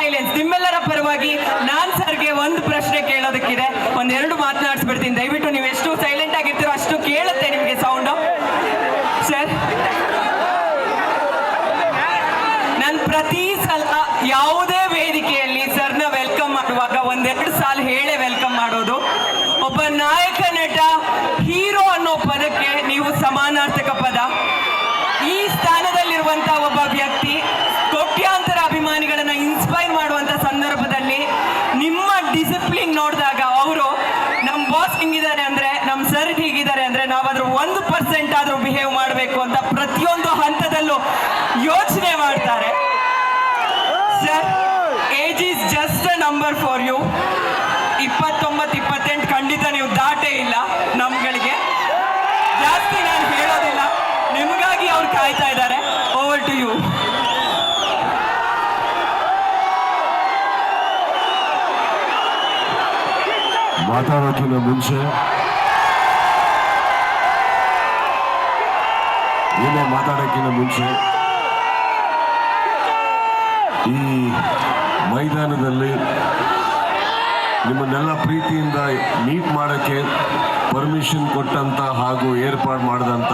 Audience ನಿಮ್ಮೆಲ್ಲರ ಪರವಾಗಿ ನಾನ್ ಸರ್ಗೆ ಒಂದು ಪ್ರಶ್ನೆ ಕೇಳೋದಕ್ಕಿದೆ. ಒಂದೆರಡು ಮಾತನಾಡಿಸ್ಬಿಡ್ತೀನಿ. ದಯವಿಟ್ಟು ನೀವು ಎಷ್ಟು ಸೈಲೆಂಟ್ ಆಗಿರ್ತೀರೋ ಅಷ್ಟು ಕೇಳುತ್ತೆ ನಿಮಗೆ ಸೌಂಡು ಸರ್ ನಾನು ಪ್ರತಿ ಸಲ ಯಾವುದೇ ವೇದಿಕೆಯಲ್ಲಿ ಸರ್ನ ವೆಲ್ಕಮ್ ಮಾಡುವಾಗ ಒಂದೆರಡು ಸಾಲ ಹೇಳೇ ವೆಲ್ಕಮ್ ಮಾಡೋದು. ಒಬ್ಬ ನಾಯಕ ನಟ ಹೀರೋ ಅನ್ನೋ ಪದಕ್ಕೆ ನೀವು ಸಮಾನಾರ್ಥಕ ಪದ. ಇನ್ಸ್ಪೈರ್ ಮಾಡುವಂತ ಸಂದರ್ಭದಲ್ಲಿ ನಿಮ್ಮ ಡಿಸಿಪ್ಲಿನ್ ನೋಡಿದಾಗ ಅವರು ನಮ್ಮ ಬಾಸ್ ಹಿಂಗಿದ್ದಾರೆ ಅಂದ್ರೆ, ನಮ್ಮ ಸರ್ ಹೀಗಿದ್ದಾರೆ ಅಂದ್ರೆ ನಾವಾದ್ರೂ ಒಂದು ಪರ್ಸೆಂಟ್ ಆದ್ರೂ ಬಿಹೇವ್ ಮಾಡಬೇಕು ಅಂತ ಪ್ರತಿಯೊಂದು ಹಂತದಲ್ಲೂ ಯೋಚನೆ ಮಾಡ್ತಾರೆ. Sir age is just a number for you ಮಾತಾಡೋಕ್ಕಿಂತ ಮುಂಚೆ ಏನೇ ಮಾತಾಡೋಕ್ಕಿಂತ ಮುಂಚೆ ಈ ಮೈದಾನದಲ್ಲಿ ನಿಮ್ಮನ್ನೆಲ್ಲ ಪ್ರೀತಿಯಿಂದ ಮೀಟ್ ಮಾಡೋಕ್ಕೆ ಪರ್ಮಿಷನ್ ಕೊಟ್ಟಂತ ಹಾಗೂ ಏರ್ಪಾಡು ಮಾಡಿದಂಥ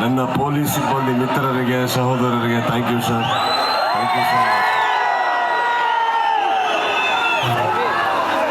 ನನ್ನ ಪೊಲೀಸ್ ಸಿಬ್ಬಂದಿ ಮಿತ್ರರಿಗೆ, ಸಹೋದರರಿಗೆ thank you sir thank you sir